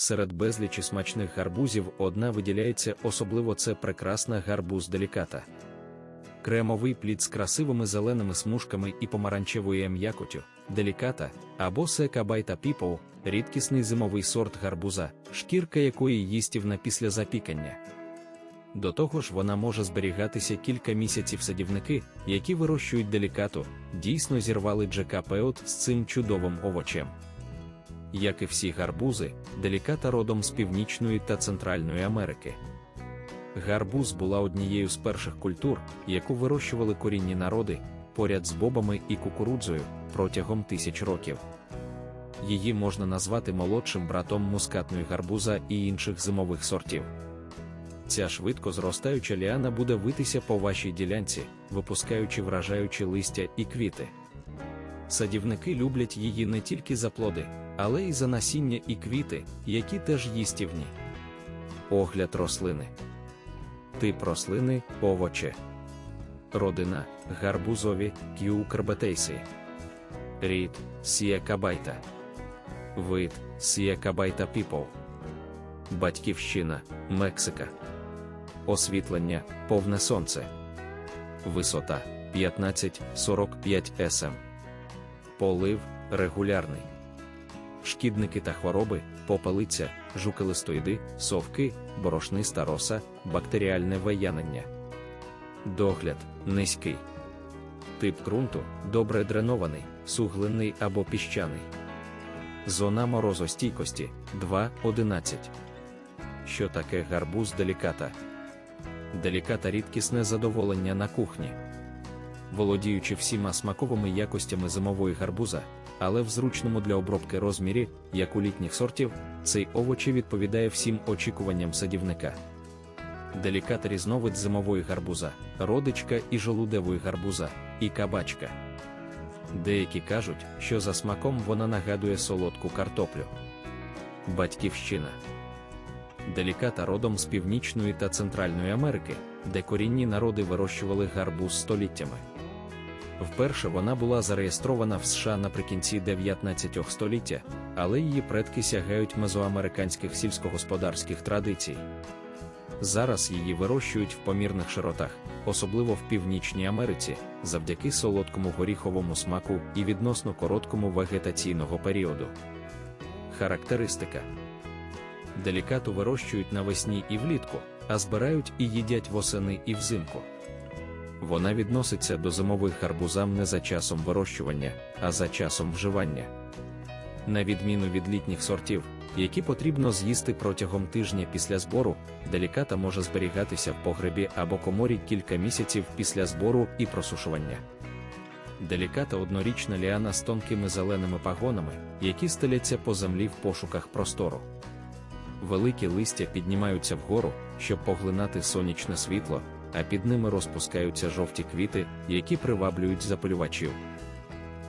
Серед безлічі смачних гарбузів одна виділяється, особливо це прекрасна гарбуз деліката. Кремовий плід з красивими зеленими смужками і помаранчевою м'якотю, деліката або сека байта піпоу, рідкісний зимовий сорт гарбуза, шкірка якої їстівна після запікання. До того ж, вона може зберігатися кілька місяців садівники, які вирощують делікату, дійсно зірвали Джека Пеот з цим чудовим овочем. Як і всі гарбузи, деліката родом з Північної та Центральної Америки. Гарбуз була однією з перших культур, яку вирощували корінні народи поряд з бобами і кукурудзою протягом тисяч років. Її можна назвати молодшим братом мускатної гарбуза і інших зимових сортів. Ця швидко зростаюча ліана буде витися по вашій ділянці, випускаючи вражаючі листя і квіти. Садівники люблять її не тільки за плоди, але й за насіння і квіти, які теж їстівні. Огляд рослини. Тип рослини овоче. Родина гарбузові кюкарбетейси. Рід сіякабайта. Вид сіякабайта піпол. Батьківщина Мексика. Освітлення повне сонце. Висота 15-45 см. Полив регулярний. Шкідники та хвороби, попелиця, жукелистоїди, совки, борошниста роса, бактеріальне виянення. Догляд низький. Тип ґрунту добре дренований, суглинний або піщаний. Зона морозостійкості 2,11. Що таке гарбуз деліката? Деліката рідкісне задоволення на кухні. Володіючи всіма смаковими якостями зимової гарбуза, але в зручному для обробки розмірі, як у літніх сортів, цей овочі відповідає всім очікуванням садівника. Деліката різновид зимової гарбуза, родичка і жолудевої гарбуза, і кабачка. Деякі кажуть, що за смаком вона нагадує солодку картоплю. Батьківщина. Деліката родом з Північної та Центральної Америки, де корінні народи вирощували гарбуз століттями. Вперше вона була зареєстрована в США наприкінці 19 століття, але її предки сягають мезоамериканських сільськогосподарських традицій. Зараз її вирощують в помірних широтах, особливо в Північній Америці, завдяки солодкому горіховому смаку і відносно короткому вегетаційного періоду. Характеристика делікату вирощують навесні і влітку, а збирають і їдять восени і взимку. Вона відноситься до зимових гарбузам не за часом вирощування, а за часом вживання. На відміну від літніх сортів, які потрібно з'їсти протягом тижня після збору, деліката може зберігатися в погребі або коморі кілька місяців після збору і просушування. Деліката однорічна ліана з тонкими зеленими пагонами, які стеляться по землі в пошуках простору. Великі листя піднімаються вгору, щоб поглинати сонячне світло, а під ними розпускаються жовті квіти, які приваблюють запалювачів.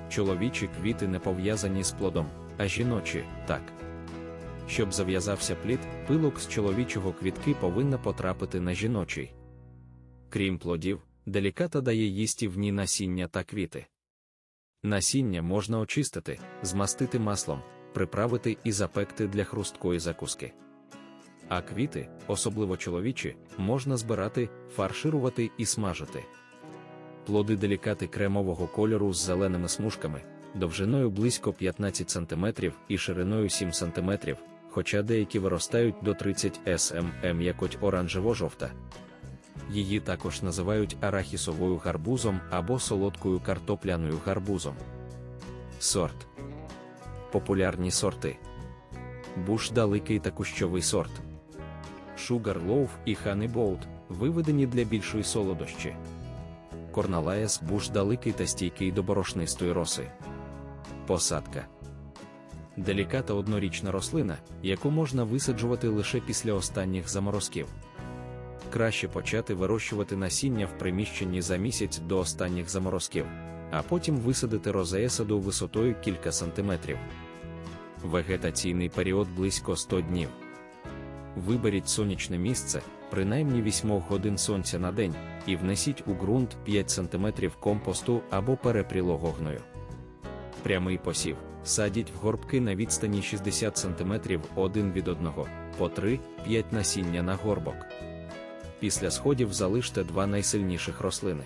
Чоловічі квіти не пов'язані з плодом, а жіночі так. Щоб зав'язався плід, пилок з чоловічого квітки повинна потрапити на жіночий. Крім плодів, деліката дає їстівні насіння та квіти. Насіння можна очистити, змастити маслом, приправити і запекти для хрусткої закуски. А квіти, особливо чоловічі, можна збирати, фарширувати і смажити. Плоди делікати кремового кольору з зеленими смужками, довжиною близько 15 см і шириною 7 см, хоча деякі виростають до 30 см м'якоть оранжево-жовта. Її також називають арахісовою гарбузом або солодкою картопляною гарбузом. Сорт. Популярні сорти. Буш далекий та кущовий сорт. Sugar Loaf і Honey Boat виведені для більшої солодощі. Корналаєс буш далекий та стійкий до борошнистої роси. Посадка. Деліката однорічна рослина, яку можна висаджувати лише після останніх заморозків. Краще почати вирощувати насіння в приміщенні за місяць до останніх заморозків, а потім висадити розеесаду висотою кілька сантиметрів. Вегетаційний період близько 100 днів. Виберіть сонячне місце, принаймні 8 годин сонця на день, і внесіть у ґрунт 5 см компосту або перепрілого гною. Прямий посів. Садіть в горбки на відстані 60 см один від одного, по 3-5 насіння на горбок. Після сходів залиште два найсильніших рослини.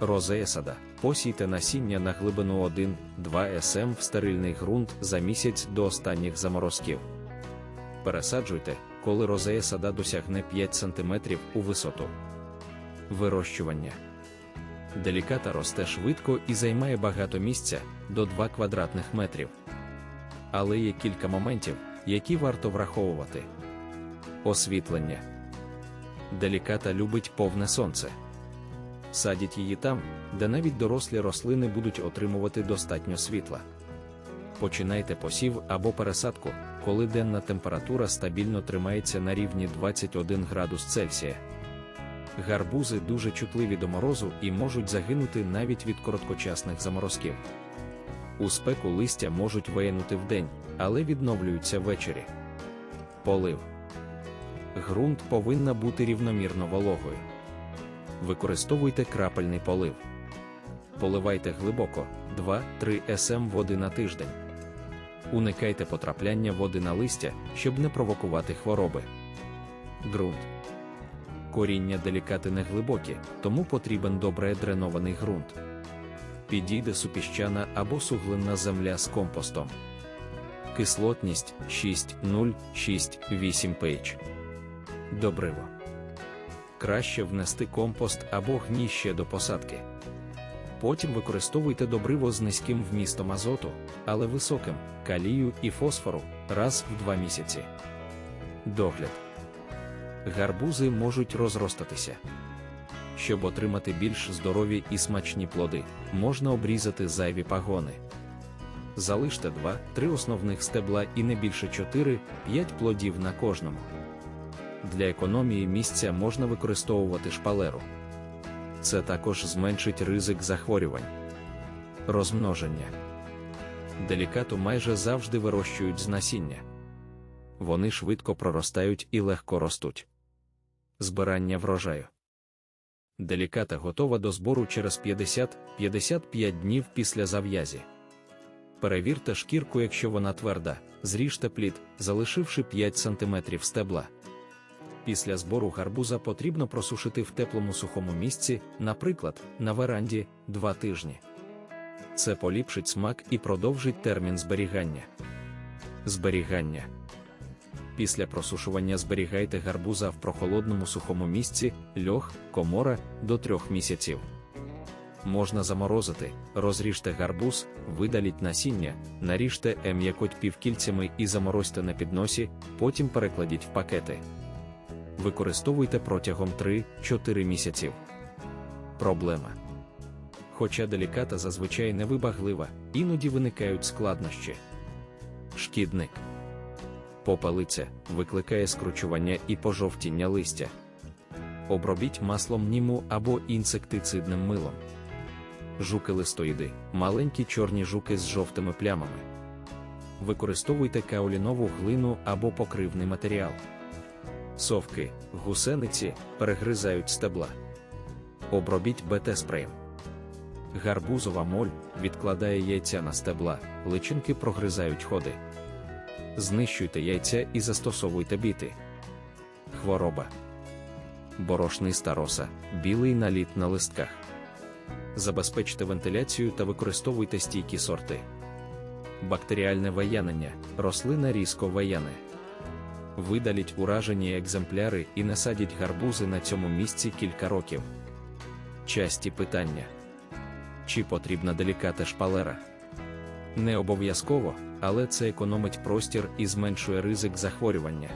Розея сада. Посійте насіння на глибину 1-2 см в стерильний ґрунт за місяць до останніх заморозків. Пересаджуйте, коли розея сада досягне 5 см у висоту. Вирощування. Деліката росте швидко і займає багато місця до 2 квадратних метрів. Але є кілька моментів, які варто враховувати. Освітлення. Деліката любить повне сонце. Садіть її там, де навіть дорослі рослини будуть отримувати достатньо світла. Починайте посів або пересадку, коли денна температура стабільно тримається на рівні 21 градус Цельсія. Гарбузи дуже чутливі до морозу і можуть загинути навіть від короткочасних заморозків. У спеку листя можуть виянути вдень, але відновлюються ввечері. Полив. Грунт повинна бути рівномірно вологою. Використовуйте крапельний полив. Поливайте глибоко 2-3 см води на тиждень. Уникайте потрапляння води на листя, щоб не провокувати хвороби. Ґрунт. Коріння делікати не глибокі, тому потрібен добре дренований ґрунт. Підійде супіщана або суглинна земля з компостом. Кислотність 6,0-6,8 pH. Добриво. Краще внести компост або гній ще до посадки. Потім використовуйте добриво з низьким вмістом азоту, але високим калію і фосфору раз в два місяці. Догляд. Гарбузи можуть розростатися. Щоб отримати більш здорові і смачні плоди, можна обрізати зайві пагони. Залиште 2-3 основних стебла і не більше 4-5 плодів на кожному. Для економії місця можна використовувати шпалеру. Це також зменшить ризик захворювань. Розмноження. Делікату майже завжди вирощують з насіння. Вони швидко проростають і легко ростуть. Збирання врожаю. Деліката готова до збору через 50-55 днів після зав'язі. Перевірте шкірку, якщо вона тверда, зріжте плід, залишивши 5 см стебла. Після збору гарбуза потрібно просушити в теплому сухому місці, наприклад, на веранді 2 тижні. Це поліпшить смак і продовжить термін зберігання. Зберігання. Після просушування зберігайте гарбуза в прохолодному сухому місці, льох, комора до 3 місяців. Можна заморозити, розріжте гарбуз, видаліть насіння, наріжте м'якоть півкільцями і заморозьте на підносі, потім перекладіть в пакети. Використовуйте протягом 3-4 місяців. Проблема. Хоча деліката зазвичай невибаглива, іноді виникають складнощі. Шкідник. Попелиця викликає скручування і пожовтіння листя. Обробіть маслом німу або інсектицидним милом. Жуки листоїди маленькі чорні жуки з жовтими плямами. Використовуйте каолінову глину або покривний матеріал. Совки, гусениці перегризають стебла. Обробіть БТ-спреєм. Гарбузова моль відкладає яйця на стебла, личинки прогризають ходи. Знищуйте яйця і застосовуйте біти. Хвороба. Борошниста роса, білий наліт на листках. Забезпечте вентиляцію та використовуйте стійкі сорти. Бактеріальне ваянення, рослина різко ваяне. Видаліть уражені екземпляри і насадіть гарбузи на цьому місці кілька років. Часті питання: чи потрібна деліката шпалера? Не обов'язково, але це економить простір і зменшує ризик захворювання.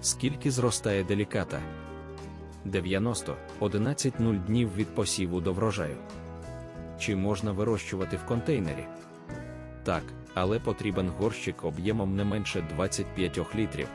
Скільки зростає деліката? 90 11 0 днів від посіву до врожаю. Чи можна вирощувати в контейнері? Так, але потрібен горщик об'ємом не менше 25 літрів.